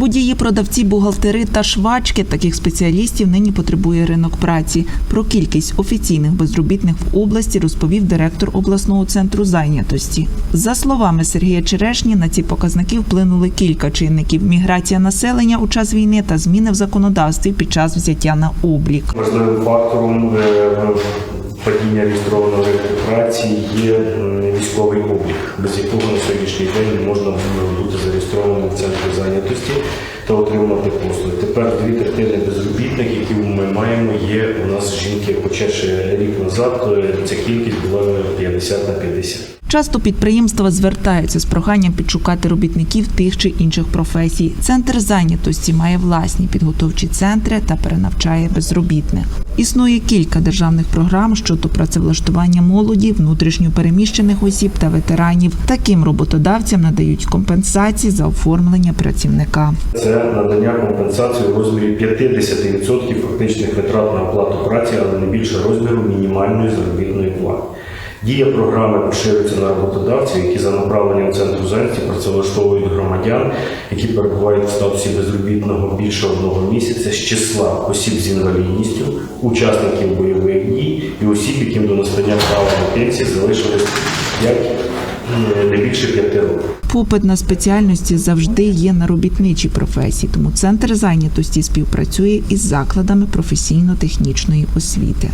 Водії, продавці, бухгалтери та швачки таких спеціалістів нині потребує ринок праці. Про кількість офіційних безробітних в області розповів директор обласного центру зайнятості. За словами Сергія Черешні, на ці показники вплинули кілька чинників: міграція населення у час війни та зміни в законодавстві під час взяття на облік. Важливим фактором е, падіння реєстрованої праці є військовий облік, без якого на сьогоднішній день не можна центрі зайнятості та отримати послуги. Тепер дві третини безробітних, які ми маємо, є у нас жінки. Хоча ще рік назад ця кількість була 50 на 50. Часто підприємства звертаються з проханням підшукати робітників тих чи інших професій. Центр зайнятості має власні підготовчі центри та перенавчає безробітних. Існує кілька державних програм щодо працевлаштування молоді, внутрішньо переміщених осіб та ветеранів. Таким роботодавцям надають компенсації за оформлення працівника. Це надання компенсації у розмірі 50% фактичних витрат на оплату праці, але не більше розміру мінімальної заробітної плати. Дія програми поширюється на роботодавців, які за направленням центру зайнятості працевлаштовують громадян, які перебувають в статусі безробітного більше одного місяця з числа осіб з інвалідністю, учасників бойових дій і осіб, яким до настання права на пенсії залишилось 5, не більше 5 років. Попит на спеціальності завжди є на робітничі професії, тому центр зайнятості співпрацює із закладами професійно-технічної освіти.